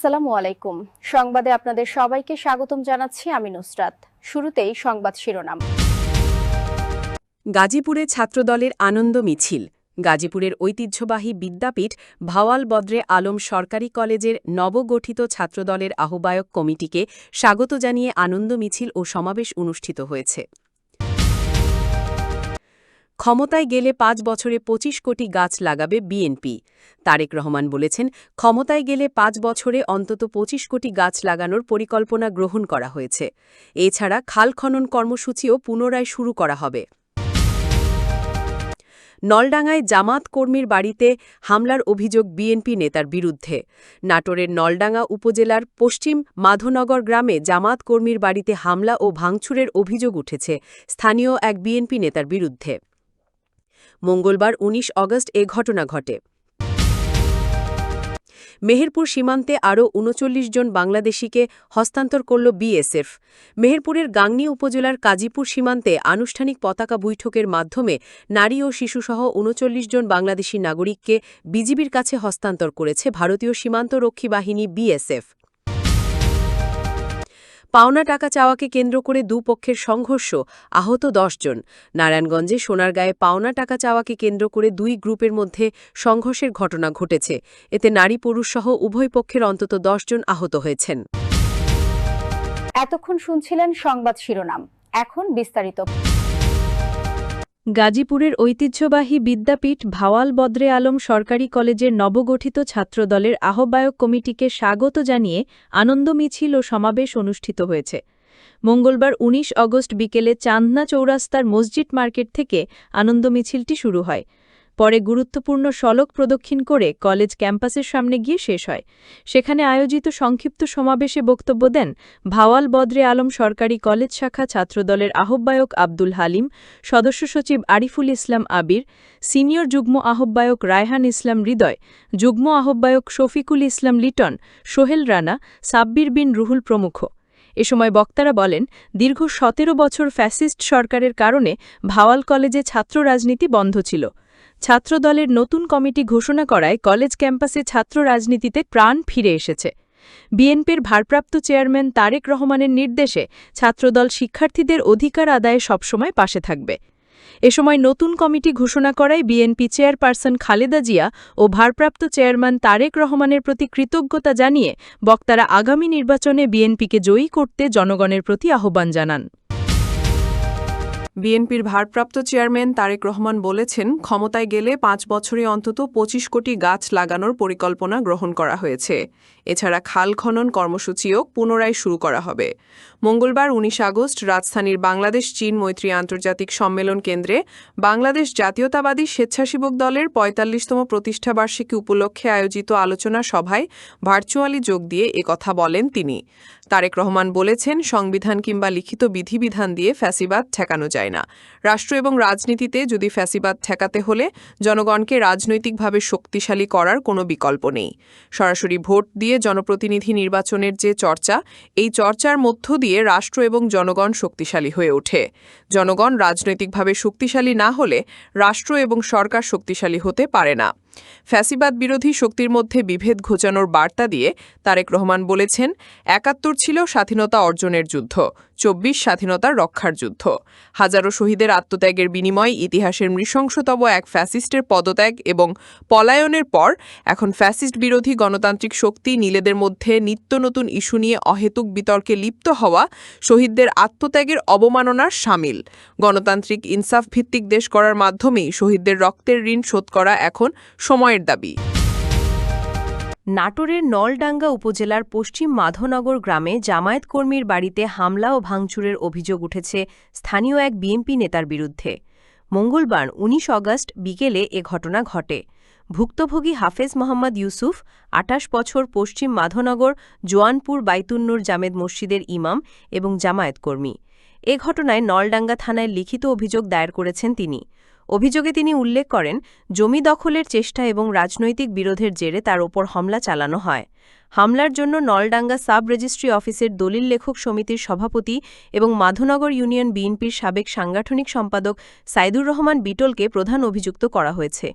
আসসালামু আলাইকুম। সংবাদে আপনাদের সবাইকে স্বাগতম জানাচ্ছি আমি নুসরাত। শুরুতেই সংবাদ শিরোনাম। গাজীপুরে ছাত্রদলের আনন্দ মিছিল। গাজীপুরের ঐতিহ্যবাহী বিদ্যাপীঠ ভাওয়াল বদ্রে আলম সরকারি কলেজের নবগঠিত ছাত্রদলের আহ্বায়ক কমিটিকে স্বাগত জানিয়ে আনন্দ মিছিল ও সমাবেশ অনুষ্ঠিত হয়েছে। ক্ষমতায় গেলে পাঁচ বছরে ২৫ কোটি গাছ লাগাবে বিএনপি। তারেক রহমান বলেছেন, ক্ষমতায় গেলে পাঁচ বছরে অন্তত ২৫ কোটি গাছ লাগানোর পরিকল্পনা গ্রহণ করা হয়েছে। এছাড়া খাল খনন কর্মসূচিও পুনরায় শুরু করা হবে। নলডাঙ্গায় জামাত কর্মীর বাড়িতে হামলার অভিযোগ বিএনপি নেতার বিরুদ্ধে। নাটোরের নলডাঙ্গা উপজেলার পশ্চিম মাধনগর গ্রামে জামাত কর্মীর বাড়িতে হামলা ও ভাঙচুরের অভিযোগ উঠেছে স্থানীয় এক বিএনপি নেতার বিরুদ্ধে। মঙ্গলবার ১৯ অগস্ট এ ঘটনা ঘটে। মেহেরপুর সীমান্তে আরও উনচল্লিশ জন বাংলাদেশিকে হস্তান্তর করল বিএসএফ। মেহেরপুরের গাংনী উপজেলার কাজীপুর সীমান্তে আনুষ্ঠানিক পতাকা বৈঠকের মাধ্যমে নারী ও শিশুসহ উনচল্লিশ জন বাংলাদেশি নাগরিককে বিজিবির কাছে হস্তান্তর করেছে ভারতীয় সীমান্তরক্ষী বাহিনী বিএসএফ। পাওনা টাকা চাওয়াকে কেন্দ্র করে দুপক্ষের সংঘর্ষ, আহত দশজন নারায়ণগঞ্জে সোনারগাঁয়ে পাওনা টাকা চাওয়াকে কেন্দ্র করে দুই গ্রুপের মধ্যে সংঘর্ষের ঘটনা ঘটেছে। এতে নারী পুরুষসহ উভয় পক্ষের অন্তত দশজন আহত হয়েছেন। এতক্ষণ শুনছিলেন সংবাদ শিরোনাম। এখন বিস্তারিত। গাজীপুরের ঐতিহ্যবাহী বিদ্যাপীঠ ভাওয়াল বদ্রে আলম সরকারি কলেজের নবগঠিত ছাত্রদলের আহ্বায়ক কমিটিকে স্বাগত জানিয়ে আনন্দ মিছিল ও সমাবেশ অনুষ্ঠিত হয়েছে। মঙ্গলবার ১৯ অগস্ট বিকেলে চান্দনা চৌরাস্তার মসজিদ মার্কেট থেকে আনন্দ মিছিলটি শুরু হয়। পরে গুরুত্বপূর্ণ সড়ক প্রদক্ষিণ করে কলেজ ক্যাম্পাসের সামনে গিয়ে শেষ হয়। সেখানে আয়োজিত সংক্ষিপ্ত সমাবেশে বক্তব্য দেন ভাওয়াল বদ্রে আলম সরকারি কলেজ শাখা ছাত্রদলের আহ্বায়ক আব্দুল হালিম, সদস্য সচিব আরিফুল ইসলাম আবির, সিনিয়র যুগ্ম আহ্বায়ক রায়হান ইসলাম হৃদয়, যুগ্ম আহ্বায়ক শফিকুল ইসলাম লিটন, সোহেল রানা, সাব্বির বিন রুহুল প্রমুখ। এ সময় বক্তারা বলেন, দীর্ঘ সতেরো বছর ফ্যাসিস্ট সরকারের কারণে ভাওয়াল কলেজে ছাত্র রাজনীতি বন্ধ ছিল। ছাত্রদলের নতুন কমিটি ঘোষণা করায় কলেজ ক্যাম্পাসে ছাত্র রাজনীতিতে প্রাণ ফিরে এসেছে। বিএনপির ভারপ্রাপ্ত চেয়ারম্যান তারেক রহমানের নির্দেশে ছাত্রদল শিক্ষার্থীদের অধিকার আদায়ে সবসময় পাশে থাকবে। এ সময় নতুন কমিটি ঘোষণা করায় বিএনপি চেয়ারপারসন খালেদা জিয়া ও ভারপ্রাপ্ত চেয়ারম্যান তারেক রহমানের প্রতি কৃতজ্ঞতা জানিয়ে বক্তারা আগামী নির্বাচনে বিএনপিকে জয়ী করতে জনগণের প্রতি আহ্বান জানান। বিএনপির ভারপ্রাপ্ত চেয়ারম্যান তারেক রহমান বলেছেন, ক্ষমতায় গেলে পাঁচ বছরে অন্তত ২৫ কোটি গাছ লাগানোর পরিকল্পনা গ্রহণ করা হয়েছে। এছাড়া খাল খনন কর্মসূচিও পুনরায় শুরু করা হবে। মঙ্গলবার ১৯ আগস্ট রাজধানীর বাংলাদেশ চীন মৈত্রী আন্তর্জাতিক সম্মেলন কেন্দ্রে বাংলাদেশ জাতীয়তাবাদী স্বেচ্ছাসেবক দলের পঁয়তাল্লিশতম প্রতিষ্ঠাবার্ষিকী উপলক্ষে আয়োজিত আলোচনা সভায় ভার্চুয়ালি যোগ দিয়ে একথা বলেন তিনি। তারেক রহমান বলেছেন, সংবিধান কিংবা লিখিত বিধিবিধান দিয়ে ফ্যাসিবাদ ঠেকানো যায় না। রাষ্ট্র এবং রাজনীতিতে যদি ফ্যাসিবাদ ঠেকাতে হলে জনগণকে রাজনৈতিকভাবে শক্তিশালী করার কোনো বিকল্প নেই। সরাসরি ভোট দিয়ে জনপ্রতিনিধি নির্বাচনের যে চর্চা, এই চর্চার মধ্য দিয়ে রাষ্ট্র এবং জনগণ শক্তিশালী হয়ে ওঠে। জনগণ রাজনৈতিকভাবে শক্তিশালী না হলে রাষ্ট্র এবং সরকার শক্তিশালী হতে পারে না। ফ্যাসিবাদ বিরোধী শক্তির মধ্যে বিভেদ ঘোচানোর বার্তা দিয়ে তারেক রহমান বলেছেন, একাত্তর ছিল স্বাধীনতা অর্জনের যুদ্ধ। চব্বিশ স্বাধীনতার রক্ষার যুদ্ধ। হাজারো শহীদের আত্মত্যাগের বিনিময়ে ইতিহাসের নৃশংসতম এক ফ্যাসিস্টের পদত্যাগ এবং পলায়নের পর এখন ফ্যাসিস্ট বিরোধী গণতান্ত্রিক শক্তি নীলেদের মধ্যে নিত্য নতুন ইস্যু নিয়ে অহেতুক বিতর্কে লিপ্ত হওয়া শহীদদের আত্মত্যাগের অবমাননার সামিল। গণতান্ত্রিক ইনসাফ ভিত্তিক দেশ করার মাধ্যমেই শহীদদের রক্তের ঋণ শোধ করা এখন সময়ের দাবি। নাটোরের নলডাঙ্গা উপজেলার পশ্চিম মাধনগর গ্রামে জামায়াত কর্মীর বাড়িতে হামলা ও ভাঙচুরের অভিযোগ উঠেছে স্থানীয় এক বিএনপি নেতার বিরুদ্ধে। মঙ্গলবার ১৯ অগস্ট বিকেলে এ ঘটনা ঘটে। ভুক্তভোগী হাফেজ মোহাম্মদ ইউসুফ আটাশ বছর পশ্চিম মাধনগর, জোয়ানপুর বাইতুন্নুর জামেদ মসজিদের ইমাম এবং জামায়াত কর্মী। এ ঘটনায় নলডাঙ্গা থানায় লিখিত অভিযোগ দায়ের করেছেন তিনি। অভিযোগে তিনি উল্লেখ করেন, জমি দখলের চেষ্টা এবং রাজনৈতিক বিরোধের জেরে তার ওপর হামলা চালানো হয়। হামলার জন্য নলডাঙ্গা সাব রেজিস্ট্রি অফিসের দলিল লেখক সমিতির সভাপতি এবং মাধনগর ইউনিয়ন বিএনপির সাবেক সাংগঠনিক সম্পাদক সাইদুর রহমান বিটলকে প্রধান অভিযুক্ত করা হয়েছে।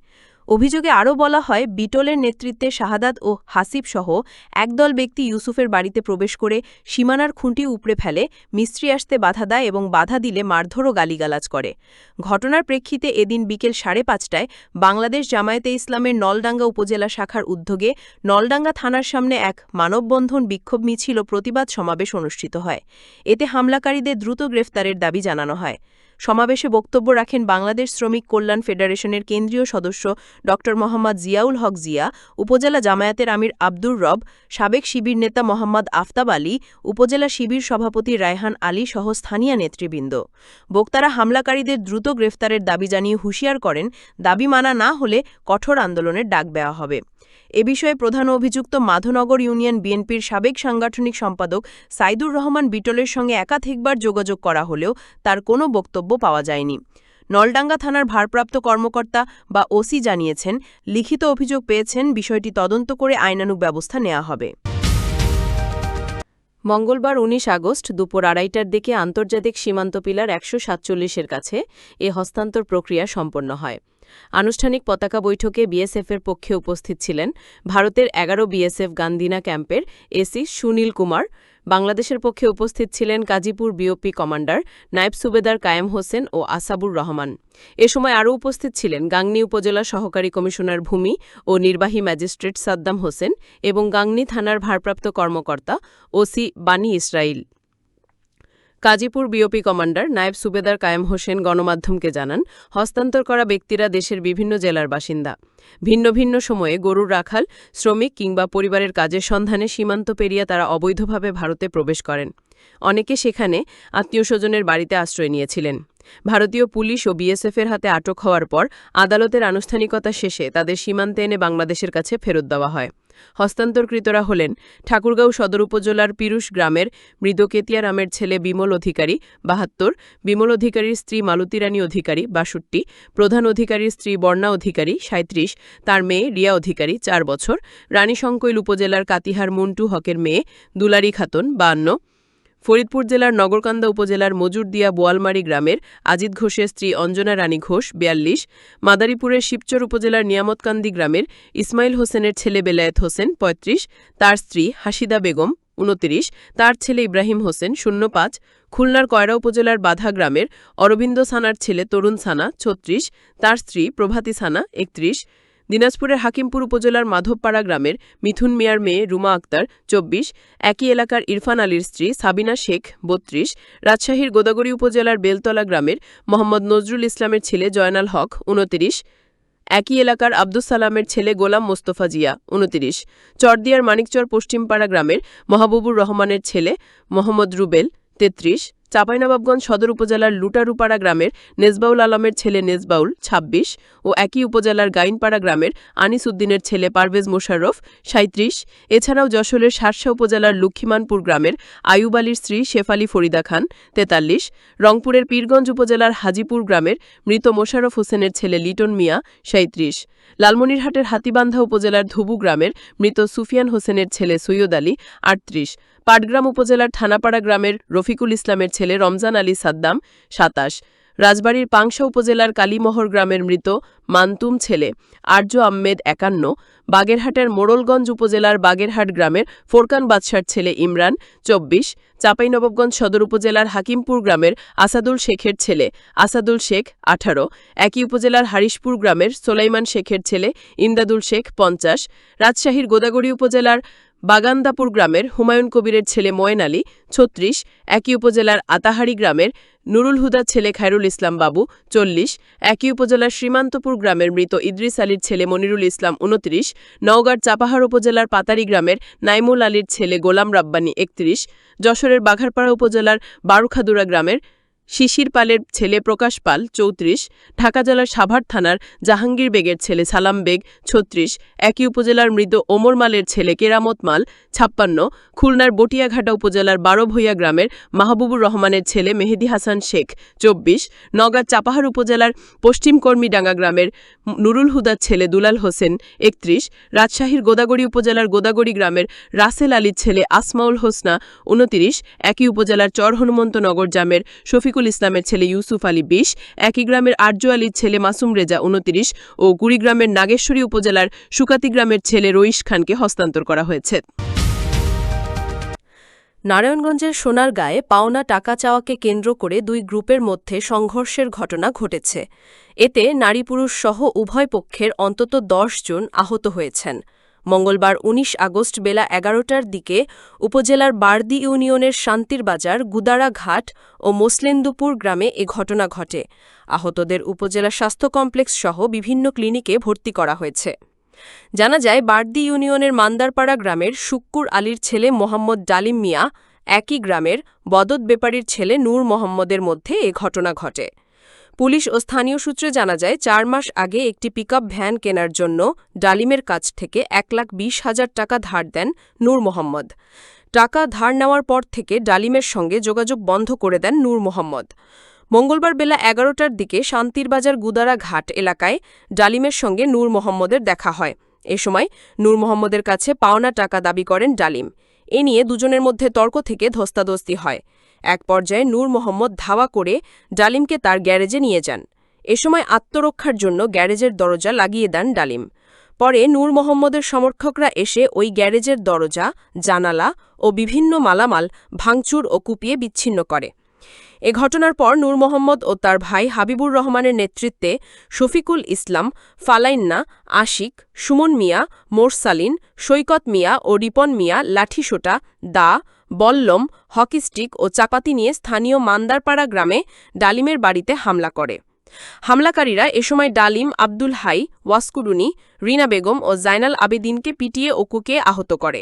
অভিযোগে আরও বলা হয়, বিটলের নেতৃত্বে শাহাদাত ও হাসিব সহ একদল ব্যক্তি ইউসুফের বাড়িতে প্রবেশ করে সীমানার খুঁটি উপড়ে ফেলে, মিস্ত্রি আসতে বাধা দেয় এবং বাধা দিলে মারধর ও গালিগালাজ করে। ঘটনার প্রেক্ষিতে এদিন বিকেল সাড়ে পাঁচটায় বাংলাদেশ জামায়াতে ইসলামের নলডাঙ্গা উপজেলা শাখার উদ্যোগে নলডাঙ্গা থানার সামনে এক মানববন্ধন বিক্ষোভ মিছিল প্রতিবাদ সমাবেশ অনুষ্ঠিত হয়। এতে হামলাকারীদের দ্রুত গ্রেফতারের দাবি জানানো হয়। সমাবেশে বক্তব্য রাখেন বাংলাদেশ শ্রমিক কল্যাণ ফেডারেশনের কেন্দ্রীয় সদস্য ড মোহাম্মদ জিয়াউল হক জিয়া, উপজেলা জামায়াতের আমির আব্দুর রব, সাবেক শিবির নেতা মোহাম্মদ আফতাব আলী, উপজেলা শিবির সভাপতি রায়হান আলী সহ স্থানীয় নেতৃবৃন্দ। বক্তারা হামলাকারীদের দ্রুত গ্রেফতারের দাবি জানিয়ে হুঁশিয়ার করেন, দাবি মানা না হলে কঠোর আন্দোলনের ডাক দেওয়া হবে। এ বিষয়ে প্রধান অভিযুক্ত মাধনগর ইউনিয়ন বিএনপির সাবেক সাংগঠনিক সম্পাদক সাইদুর রহমান বিটলের সঙ্গে একাধিকবার যোগাযোগ করা হলেও তার কোনো বক্তব্য পাওয়া যায়নি। নলডাঙ্গা থানার ভারপ্রাপ্ত কর্মকর্তা বা ওসি জানিয়েছেন, লিখিত অভিযোগ পেয়েছেন, বিষয়টি তদন্ত করে আইনানুগ ব্যবস্থা নেওয়া হবে। মঙ্গলবার ১৯ আগস্ট দুপুর আড়াইটার দিকে আন্তর্জাতিক সীমান্ত পিলার একশো সাতচল্লিশের কাছে এ হস্তান্তর প্রক্রিয়া সম্পন্ন হয়। আনুষ্ঠানিক পতাকা বৈঠকে বিএসএফের পক্ষে উপস্থিত ছিলেন ভারতের এগারো বিএসএফ গান্দিনা ক্যাম্পের এসি সুনীল কুমার বাংলাদেশের পক্ষে উপস্থিত ছিলেন কাজীপুর বিওপি কমান্ডার নায়েব সুবেদার কায়েম হোসেন ও আসাবুর রহমান। এ সময় আরও উপস্থিত ছিলেন গাংনি উপজেলা সহকারী কমিশনার ভূমি ও নির্বাহী ম্যাজিস্ট্রেট সাদ্দাম হোসেন এবং গাংনি থানার ভারপ্রাপ্ত কর্মকর্তা OC Bani Israil. Kazipur BOP commander নায়েব সুবেদার কায়েম হোসেন গণমাধ্যমকে জানান, হস্তান্তর করা ব্যক্তিরা দেশের বিভিন্ন জেলার বাসিন্দা। ভিন্ন ভিন্ন সময়ে গরুর রাখাল, শ্রমিক কিংবা পরিবারের কাজের সন্ধানে সীমান্ত পেরিয়ে তারা অবৈধভাবে ভারতে প্রবেশ করেন। অনেকে সেখানে আত্মীয় স্বজনের বাড়িতে আশ্রয় নিয়েছিলেন। ভারতীয় পুলিশ ও বিএসএফের হাতে আটক হওয়ার পর আদালতের আনুষ্ঠানিকতা শেষে তাদের সীমান্তে এনে বাংলাদেশের কাছে ফেরত দেওয়া হয়। হস্তান্তরকৃতরা হলেন ঠাকুরগাঁও সদর উপজেলার পিরুষ গ্রামের মৃদকেতিয়া রামের ছেলে বিমল অধিকারী বাহাত্তর, বিমল অধিকারীর স্ত্রী মালতীরানী অধিকারী বাষট্টি, প্রধান অধিকারীর স্ত্রী বর্ণা অধিকারী সাঁত্রিশ তার মেয়ে রিয়া অধিকারী চার বছর রানীশঙ্কৈল উপজেলার কাতিহার মুন্টু হকের মেয়ে দুলারি খাতুন বান্ন ফরিদপুর জেলার নগরকান্দা উপজেলার মজুরদিয়া বোয়ালমারি গ্রামের আজিত ঘোষের স্ত্রী অঞ্জনা রানী ঘোষ, বিয়াল্লিশ, মাদারীপুরের শিবচর উপজেলার নিয়ামতকান্দি গ্রামের ইসমাইল হোসেনের ছেলে বেলায়েত হোসেন ৩৫ তার স্ত্রী হাসিদা বেগম উনতিরিশ, তার ছেলে ইব্রাহিম হোসেন শূন্য পাঁচ খুলনার কয়রা উপজেলার বাধা গ্রামের অরবিন্দ সানার ছেলে তরুণ সানা ছত্রিশ, তার স্ত্রী প্রভাতী সানা একত্রিশ দিনাজপুরের হাকিমপুর উপজেলার মাধবপাড়া গ্রামের মিথুন মিয়ার মেয়ে রুমা আক্তার, চব্বিশ, একই এলাকার ইরফান আলীর স্ত্রী সাবিনা শেখ, বত্রিশ, রাজশাহীর গোদাগড়ি উপজেলার বেলতলা গ্রামের মোহাম্মদ নজরুল ইসলামের ছেলে জয়নাল হক, উনতিরিশ, একই এলাকার আব্দুস সালামের ছেলে গোলাম মোস্তফা জিয়া, উনতিরিশ, চরদিয়ার মানিকচর পশ্চিমপাড়া গ্রামের মাহবুবুর রহমানের ছেলে মোহাম্মদ রুবেল, তেত্রিশ চাঁপাইনবাবগঞ্জ সদর উপজেলার লুটারুপাড়া গ্রামের নেজবাউল আলমের ছেলে নেজবাউল ২৬ ও একই উপজেলার গাইনপাড়া গ্রামের আনিস উদ্দিনের ছেলে পারভেজ মোশাররফ সাঁত্রিশ এছাড়াও যশোরের শার্শা উপজেলার লক্ষ্মীমানপুর গ্রামের আয়ুব আলীর স্ত্রী শেফালি ফরিদা খান, তেতাল্লিশ। রংপুরের পীরগঞ্জ উপজেলার হাজিপুর গ্রামের মৃত মোশাররফ হোসেনের ছেলে লিটন মিয়া সাঁত্রিশ লালমনিরহাটের হাতিবান্ধা উপজেলার ধুবু গ্রামের মৃত সুফিয়ান হোসেনের ছেলে সৈয়দ আলী, আটত্রিশ। পাটগ্রাম উপজেলার থানাপাড়া গ্রামের রফিকুল ইসলামের ছেলে রমজান আলী সাদ্দাম, সাতাশ। রাজবাড়ীর পাংশা উপজেলার কালীমোহর গ্রামের মৃত মান্তুম ছেলে আর্য আহমেদ একান্ন, বাগেরহাটের মোড়লগঞ্জ উপজেলার বাগেরহাট গ্রামের ফোরকান বাদশার ছেলে ইমরান, চব্বিশ। চাঁপাইনবাবগঞ্জ সদর উপজেলার হাকিমপুর গ্রামের আসাদুল শেখের ছেলে আসাদুল শেখ, আঠারো। একই উপজেলার হারিশপুর গ্রামের সোলাইমান শেখের ছেলে ইমদাদুল শেখ, পঞ্চাশ। রাজশাহীর গোদাগড়ি উপজেলার বাগান্দাপুর গ্রামের হুমায়ুন কবিরের ছেলে ময়েন আলী, ছত্রিশ, একই উপজেলার আতাহারি গ্রামের নুরুল হুদার ছেলে খায়রুল ইসলাম বাবু, চল্লিশ, একই উপজেলার শ্রীমান্তপুর গ্রামের মৃত ইদ্রিস আলীর ছেলে মনিরুল ইসলাম উনত্রিশ নওগাঁর চাপাহার উপজেলার পাতারি গ্রামের নাইমুল আলীর ছেলে গোলাম রাব্বানী একত্রিশ, যশোরের বাঘারপাড়া উপজেলার বারুখাদুরা গ্রামের শিশির পালের ছেলে প্রকাশ পাল, চৌত্রিশ, ঢাকা জেলার সাভার থানার জাহাঙ্গীর বেগের ছেলে সালাম বেগ, ছত্রিশ, একই উপজেলার মৃত ওমর মালের ছেলে কেরামত মাল, ছাপ্পান্ন, খুলনার বটিয়াঘাটা উপজেলার বারোভইয়া গ্রামের মাহবুবুর রহমানের ছেলে মেহেদি হাসান শেখ, চব্বিশ নগাঁ চাপাহার উপজেলার পশ্চিম কর্মীডাঙ্গা গ্রামের নুরুল হুদার ছেলে দুলাল হোসেন, একত্রিশ, রাজশাহীর গোদাগড়ি উপজেলার গোদাগড়ি গ্রামের রাসেল আলীর ছেলে আসমাউল হোসনা, উনতিরিশ, একই উপজেলার চর হনুমন্তনগর জামের শফিকুল শফিকুল ইসলামের ছেলে ইউসুফ আলী বিশ, একই গ্রামের আর্য আলীর ছেলে মাসুম রেজা উনতিরিশ ও কুড়িগ্রামের নাগেশ্বরী উপজেলার সুকাতি গ্রামের ছেলে রইশ খানকে হস্তান্তর করা হয়েছে। নারায়ণগঞ্জের সোনারগাঁয়ে পাওনা টাকা চাওয়াকে কেন্দ্র করে দুই গ্রুপের মধ্যে সংঘর্ষের ঘটনা ঘটেছে। এতে নারী পুরুষ সহ উভয় পক্ষের অন্তত দশ জন আহত হয়েছেন। মঙ্গলবার ১৯ আগস্ট বেলা এগারোটার দিকে উপজেলার বারদি ইউনিয়নের শান্তির বাজার, গুদারা ঘাট ও মোসলেন্দুপুর গ্রামে এ ঘটনা ঘটে। আহতদের উপজেলা স্বাস্থ্য কমপ্লেক্স সহ বিভিন্ন ক্লিনিকে ভর্তি করা হয়েছে। জানা যায়, বারদি ইউনিয়নের মান্দারপাড়া গ্রামের শুক্কুর আলীর ছেলে মোহাম্মদ ডালিম মিয়া একই গ্রামের বদত বেপারীর ছেলে নূর মোহাম্মদের মধ্যে এ ঘটনা ঘটে। পুলিশ ও স্থানীয় সূত্রে জানা যায়, চার মাস আগে একটি পিকআপ ভ্যান কেনার জন্য ডালিমের কাছ থেকে এক লাখ বিশ হাজার টাকা ধার দেন নূর মোহাম্মদ। টাকা ধার নেওয়ার পর থেকে ডালিমের সঙ্গে যোগাযোগ বন্ধ করে দেন নূর মোহাম্মদ। মঙ্গলবার বেলা এগারোটার দিকে শান্তিরবাজার গুদারা ঘাট এলাকায় ডালিমের সঙ্গে নূর মোহাম্মদের দেখা হয়। এ সময় নূর মোহাম্মদের কাছে পাওনা টাকা দাবি করেন ডালিম। এ নিয়ে দুজনের মধ্যে তর্ক থেকে ধস্তাধস্তি হয়। এক পর্যায়ে নূর মোহাম্মদ ধাওয়া করে ডালিমকে তার গ্যারেজে নিয়ে যান। এ সময় আত্মরক্ষার জন্য গ্যারেজের দরজা লাগিয়ে দেন ডালিম। পরে নূর মোহাম্মদের সমর্থকরা এসে ওই গ্যারেজের দরজা, জানালা ও বিভিন্ন মালামাল ভাঙচুর ও কুপিয়ে বিচ্ছিন্ন করে। এ ঘটনার পর নূর মোহাম্মদ ও তার ভাই হাবিবুর রহমানের নেতৃত্বে শফিকুল ইসলাম, ফালাইন্না, আশিক, সুমন মিয়া, মোরসালিন, সৈকত মিয়া ও রিপন মিয়া, লাঠিসোটা, দা, বল্লম হকিস্টিক ও চাপাতি নিয়ে স্থানীয় মান্দারপাড়া গ্রামে ডালিমের বাড়িতে হামলা করে। হামলাকারীরা এ সময় ডালিম, আব্দুল হাই, ওয়াস্কুরুনি, রিনা বেগম ও জাইনাল আবেদিনকে পিটিয়ে ও কুকে আহত করে।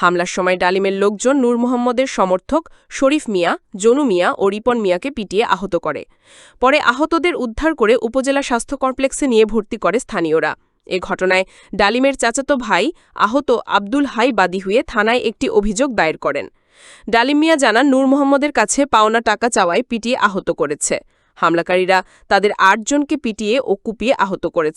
হামলার সময় ডালিমের লোকজন নূর মোহাম্মদের সমর্থক শরীফ মিয়া, জনু মিয়া ও রিপন মিয়াকে পিটিয়ে আহত করে। পরে আহতদের উদ্ধার করে উপজেলা স্বাস্থ্য কমপ্লেক্সে নিয়ে ভর্তি করে স্থানীয়রা। এ ঘটনায় ডালিমের চাচাতো ভাই আহত আব্দুল হাই বাদী হয়ে থানায় একটি অভিযোগ দায়ের করেন। ডালিম মিয়া জানান, নূর মোহাম্মদের কাছে পাওনা টাকা চাওয়ায় পিটিয়ে আহত করেছে। হামলাকারীরা তাদের আটজনকে পিটিয়ে ও কুপিয়ে আহত করেছে।